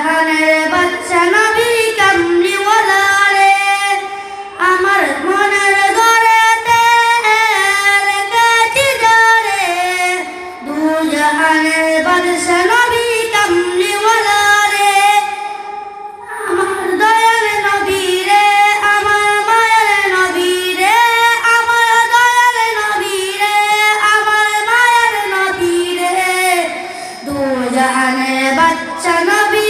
জাহানের বাচ্চা নবী কামলি ওয়ালারে আমার মনের ঘরেতে কাটি ধরে দু জাহানের বাদশা নবী কামলি বাচ্চা নবী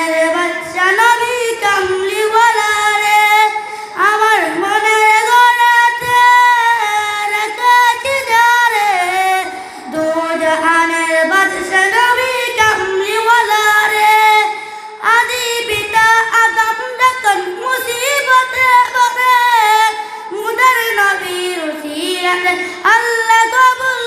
আল্লাহ কবুল